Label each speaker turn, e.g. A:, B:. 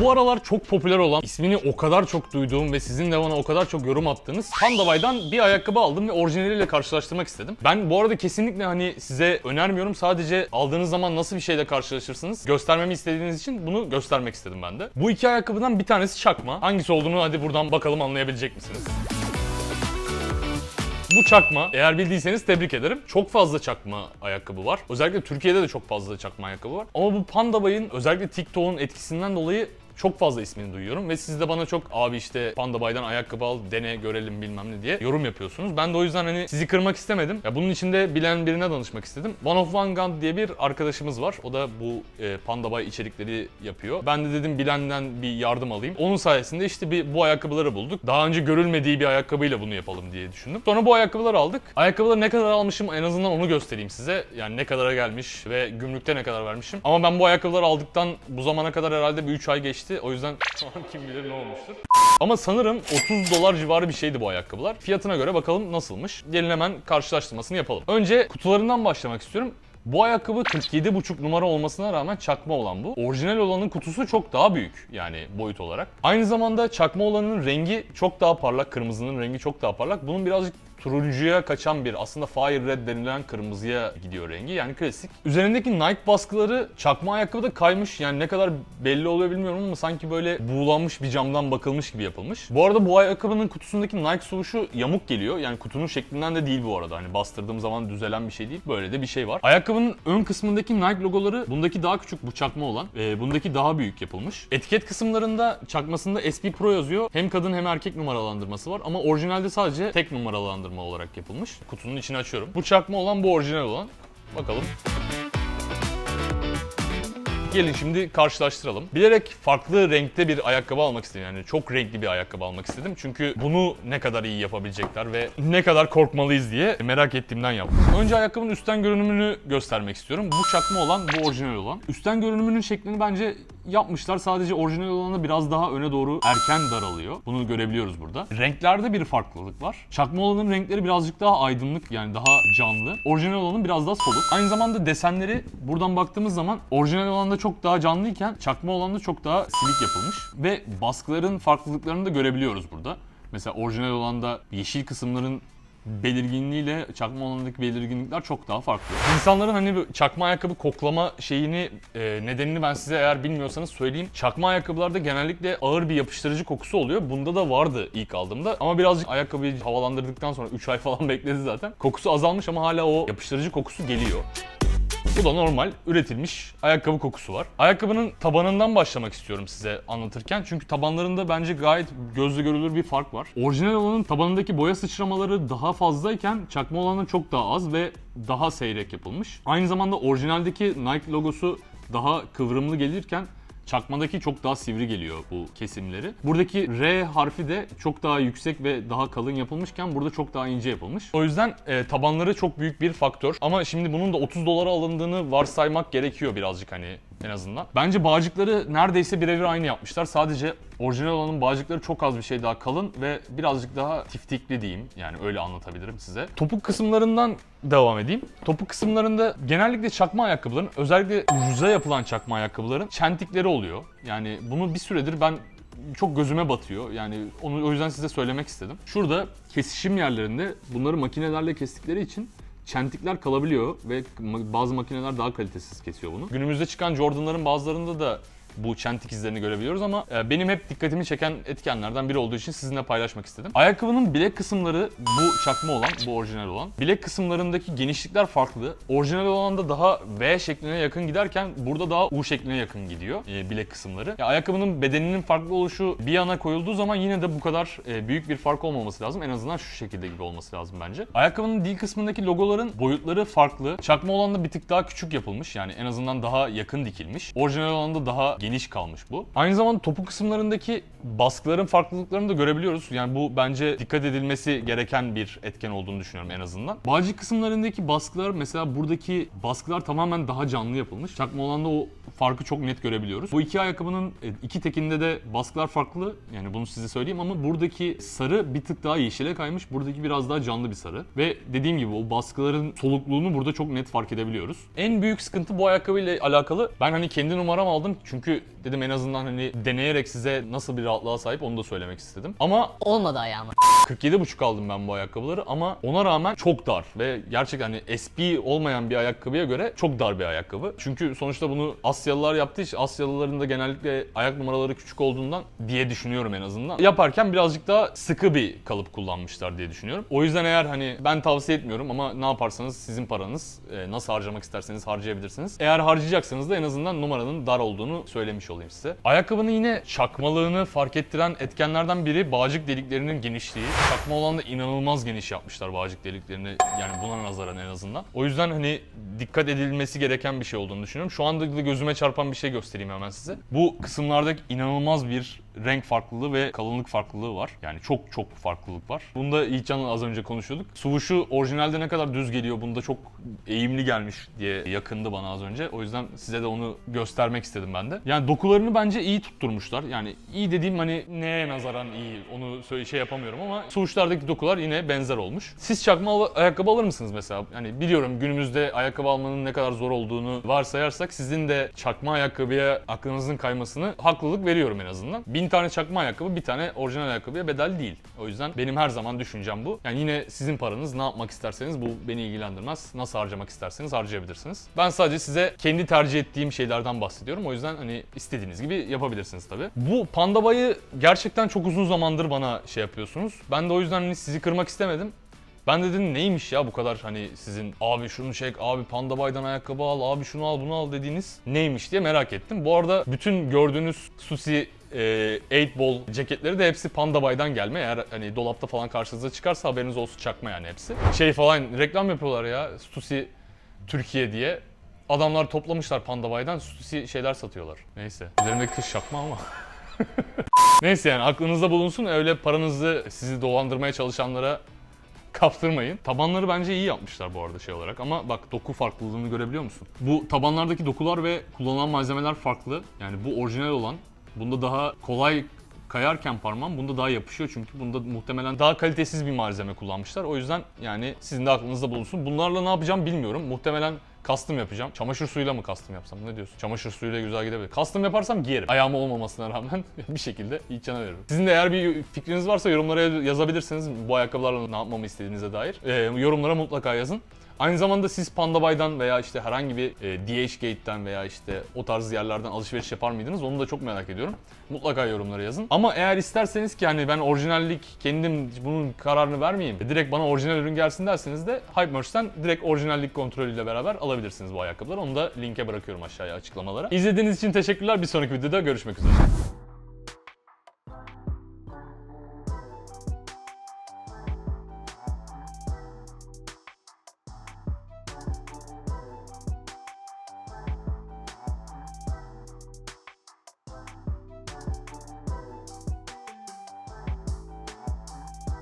A: Bu aralar çok popüler olan, ismini o kadar çok duyduğum ve sizin de bana o kadar çok yorum attığınız Pandavay'dan bir ayakkabı aldım ve orijinaliyle karşılaştırmak istedim. Ben bu arada kesinlikle hani size önermiyorum. Sadece aldığınız zaman nasıl bir şeyle karşılaşırsınız göstermemi istediğiniz için bunu göstermek istedim ben de. Bu iki ayakkabıdan bir tanesi çakma. Hangisi olduğunu hadi buradan bakalım anlayabilecek misiniz? Bu çakma. Eğer bildiyseniz tebrik ederim. Çok fazla çakma ayakkabı var. Özellikle Türkiye'de de çok fazla çakma ayakkabı var. Ama bu Panda Bay'ın özellikle TikTok'un etkisinden dolayı çok fazla ismini duyuyorum ve siz de bana çok abi işte Panda Bay'dan ayakkabı al dene görelim bilmem ne diye yorum yapıyorsunuz. Ben de o yüzden hani sizi kırmak istemedim. Ya bunun için de bilen birine danışmak istedim. One of One Gun diye bir arkadaşımız var. O da bu e, Panda Bay içerikleri yapıyor. Ben de dedim bilenden bir yardım alayım. Onun sayesinde işte bir bu ayakkabıları bulduk. Daha önce görülmediği bir ayakkabıyla bunu yapalım diye düşündüm. Sonra bu ayakkabıları aldık. Ayakkabıları ne kadar almışım en azından onu göstereyim size. Yani ne kadara gelmiş ve gümrükte ne kadar vermişim. Ama ben bu ayakkabıları aldıktan bu zamana kadar herhalde bir 3 ay geçti. O yüzden şu an kim bilir ne olmuştur. Ama sanırım 30 dolar civarı bir şeydi bu ayakkabılar. Fiyatına göre bakalım nasılmış. Gelin hemen karşılaştırmasını yapalım. Önce kutularından başlamak istiyorum. Bu ayakkabı 47,5 numara olmasına rağmen çakma olan bu. Orijinal olanın kutusu çok daha büyük yani boyut olarak. Aynı zamanda çakma olanın rengi çok daha parlak, kırmızının rengi çok daha parlak. Bunun birazcık turuncuya kaçan bir aslında Fire Red denilen kırmızıya gidiyor rengi yani klasik. Üzerindeki Nike baskıları çakma ayakkabıda kaymış yani ne kadar belli oluyor bilmiyorum ama sanki böyle buğulanmış bir camdan bakılmış gibi yapılmış. Bu arada bu ayakkabının kutusundaki Nike suvuşu yamuk geliyor yani kutunun şeklinden de değil bu arada hani bastırdığım zaman düzelen bir şey değil böyle de bir şey var. Ayakkabının ön kısmındaki Nike logoları bundaki daha küçük bu çakma olan e, bundaki daha büyük yapılmış. Etiket kısımlarında çakmasında SP Pro yazıyor hem kadın hem erkek numaralandırması var ama orijinalde sadece tek numaralandırma olarak yapılmış. Kutunun içini açıyorum. Bu çakma olan bu orijinal olan. Bakalım. Gelin şimdi karşılaştıralım. Bilerek farklı renkte bir ayakkabı almak istedim. Yani çok renkli bir ayakkabı almak istedim. Çünkü bunu ne kadar iyi yapabilecekler ve ne kadar korkmalıyız diye merak ettiğimden yaptım. Önce ayakkabının üstten görünümünü göstermek istiyorum. Bu çakma olan, bu orijinal olan. Üstten görünümünün şeklini bence yapmışlar. Sadece orijinal olanı biraz daha öne doğru erken daralıyor. Bunu görebiliyoruz burada. Renklerde bir farklılık var. Çakma olanın renkleri birazcık daha aydınlık yani daha canlı. Orijinal olanın biraz daha soluk. Aynı zamanda desenleri buradan baktığımız zaman orijinal olanda çok daha canlıyken çakma olanda çok daha silik yapılmış. Ve baskıların farklılıklarını da görebiliyoruz burada. Mesela orijinal olanda yeşil kısımların belirginliğiyle çakma olanındaki belirginlikler çok daha farklı. İnsanların hani çakma ayakkabı koklama şeyini e, nedenini ben size eğer bilmiyorsanız söyleyeyim. Çakma ayakkabılarda genellikle ağır bir yapıştırıcı kokusu oluyor. Bunda da vardı ilk aldığımda ama birazcık ayakkabıyı havalandırdıktan sonra 3 ay falan bekledi zaten. Kokusu azalmış ama hala o yapıştırıcı kokusu geliyor. Bu da normal üretilmiş ayakkabı kokusu var. Ayakkabının tabanından başlamak istiyorum size anlatırken. Çünkü tabanlarında bence gayet gözle görülür bir fark var. Orijinal olanın tabanındaki boya sıçramaları daha fazlayken çakma olanın çok daha az ve daha seyrek yapılmış. Aynı zamanda orijinaldeki Nike logosu daha kıvrımlı gelirken Çakmadaki çok daha sivri geliyor bu kesimleri. Buradaki R harfi de çok daha yüksek ve daha kalın yapılmışken burada çok daha ince yapılmış. O yüzden e, tabanları çok büyük bir faktör. Ama şimdi bunun da 30 dolara alındığını varsaymak gerekiyor birazcık hani en azından. Bence bağcıkları neredeyse birebir aynı yapmışlar. Sadece orijinal olanın bağcıkları çok az bir şey daha kalın ve birazcık daha tiftikli diyeyim. Yani öyle anlatabilirim size. Topuk kısımlarından devam edeyim. Topuk kısımlarında genellikle çakma ayakkabıların özellikle ucuza yapılan çakma ayakkabıların çentikleri oluyor. Yani bunu bir süredir ben çok gözüme batıyor. Yani onu o yüzden size söylemek istedim. Şurada kesişim yerlerinde bunları makinelerle kestikleri için çentikler kalabiliyor ve bazı makineler daha kalitesiz kesiyor bunu. Günümüzde çıkan Jordan'ların bazılarında da bu çentik izlerini görebiliyoruz ama e, benim hep dikkatimi çeken etkenlerden biri olduğu için sizinle paylaşmak istedim. Ayakkabının bilek kısımları bu çakma olan, bu orijinal olan. Bilek kısımlarındaki genişlikler farklı. Orijinal olan da daha V şekline yakın giderken burada daha U şekline yakın gidiyor e, bilek kısımları. Ya, ayakkabının bedeninin farklı oluşu bir yana koyulduğu zaman yine de bu kadar e, büyük bir fark olmaması lazım. En azından şu şekilde gibi olması lazım bence. Ayakkabının dil kısmındaki logoların boyutları farklı. Çakma olan da bir tık daha küçük yapılmış. Yani en azından daha yakın dikilmiş. Orijinal olan da daha geniş kalmış bu. Aynı zamanda topuk kısımlarındaki baskıların farklılıklarını da görebiliyoruz. Yani bu bence dikkat edilmesi gereken bir etken olduğunu düşünüyorum en azından. Bağcık kısımlarındaki baskılar mesela buradaki baskılar tamamen daha canlı yapılmış. Çakma olanda o farkı çok net görebiliyoruz. Bu iki ayakkabının e, iki tekinde de baskılar farklı. Yani bunu size söyleyeyim ama buradaki sarı bir tık daha yeşile kaymış. Buradaki biraz daha canlı bir sarı. Ve dediğim gibi o baskıların solukluğunu burada çok net fark edebiliyoruz. En büyük sıkıntı bu ayakkabıyla alakalı. Ben hani kendi numaram aldım çünkü Çünkü dedim en azından hani deneyerek size nasıl bir rahatlığa sahip onu da söylemek istedim. Ama
B: Olmadı ayağıma.
A: 47,5 aldım ben bu ayakkabıları ama ona rağmen çok dar ve gerçekten hani SB olmayan bir ayakkabıya göre çok dar bir ayakkabı. Çünkü sonuçta bunu Asyalılar yaptığı için Asyalıların da genellikle ayak numaraları küçük olduğundan diye düşünüyorum en azından. Yaparken birazcık daha sıkı bir kalıp kullanmışlar diye düşünüyorum. O yüzden eğer hani ben tavsiye etmiyorum ama ne yaparsanız sizin paranız e, nasıl harcamak isterseniz harcayabilirsiniz. Eğer harcayacaksanız da en azından numaranın dar olduğunu söylemiş olayım size. Ayakkabının yine çakmalığını fark ettiren etkenlerden biri bağcık deliklerinin genişliği. Çakma olan da inanılmaz geniş yapmışlar bağcık deliklerini yani buna nazaran en azından. O yüzden hani dikkat edilmesi gereken bir şey olduğunu düşünüyorum. Şu anda da gözüme çarpan bir şey göstereyim hemen size. Bu kısımlardaki inanılmaz bir renk farklılığı ve kalınlık farklılığı var. Yani çok çok farklılık var. Bunda Yiğitcan'la az önce konuşuyorduk. Suvuşu orijinalde ne kadar düz geliyor bunda çok eğimli gelmiş diye yakındı bana az önce. O yüzden size de onu göstermek istedim ben de. Yani dokularını bence iyi tutturmuşlar. Yani iyi dediğim hani neye nazaran iyi onu şey yapamıyorum ama Suvuşlardaki dokular yine benzer olmuş. Siz çakma ayakkabı alır mısınız mesela? Yani biliyorum günümüzde ayakkabı almanın ne kadar zor olduğunu varsayarsak sizin de çakma ayakkabıya aklınızın kaymasını haklılık veriyorum en azından. Bin tane çakma ayakkabı bir tane orijinal ayakkabıya bedel değil. O yüzden benim her zaman düşüncem bu. Yani yine sizin paranız ne yapmak isterseniz bu beni ilgilendirmez. Nasıl harcamak isterseniz harcayabilirsiniz. Ben sadece size kendi tercih ettiğim şeylerden bahsediyorum. O yüzden hani istediğiniz gibi yapabilirsiniz tabii. Bu pandabayı gerçekten çok uzun zamandır bana şey yapıyorsunuz. Ben de o yüzden hani sizi kırmak istemedim. Ben de dedim neymiş ya bu kadar hani sizin abi şunu çek, abi Panda Bay'dan ayakkabı al, abi şunu al bunu al dediğiniz neymiş diye merak ettim. Bu arada bütün gördüğünüz Susi e, 8 ball ceketleri de hepsi Panda Bay'dan gelme. Eğer hani dolapta falan karşınıza çıkarsa haberiniz olsun çakma yani hepsi. Şey falan reklam yapıyorlar ya Susi Türkiye diye. Adamlar toplamışlar Panda Bay'dan Susi şeyler satıyorlar. Neyse. Üzerimdeki kız şakma ama. Neyse yani aklınızda bulunsun öyle paranızı sizi dolandırmaya çalışanlara kaptırmayın. Tabanları bence iyi yapmışlar bu arada şey olarak ama bak doku farklılığını görebiliyor musun? Bu tabanlardaki dokular ve kullanılan malzemeler farklı. Yani bu orijinal olan bunda daha kolay kayarken parmağım bunda daha yapışıyor çünkü bunda muhtemelen daha kalitesiz bir malzeme kullanmışlar. O yüzden yani sizin de aklınızda bulunsun. Bunlarla ne yapacağım bilmiyorum. Muhtemelen custom yapacağım. Çamaşır suyuyla mı custom yapsam? Ne diyorsun? Çamaşır suyuyla güzel gidebilir. Custom yaparsam giyerim. Ayağım olmamasına rağmen bir şekilde Yiğitcan'a veririm. Sizin de eğer bir fikriniz varsa yorumlara yazabilirsiniz. Bu ayakkabılarla ne yapmamı istediğinize dair. Ee, yorumlara mutlaka yazın. Aynı zamanda siz Panda Bay'dan veya işte herhangi bir e, DH veya işte o tarz yerlerden alışveriş yapar mıydınız? Onu da çok merak ediyorum. Mutlaka yorumlara yazın. Ama eğer isterseniz ki hani ben orijinallik kendim bunun kararını vermeyeyim. Direkt bana orijinal ürün gelsin derseniz de Hypemerch'ten direkt orijinallik kontrolüyle beraber alabilirsiniz bu ayakkabıları. Onu da linke bırakıyorum aşağıya açıklamalara. İzlediğiniz için teşekkürler. Bir sonraki videoda görüşmek üzere.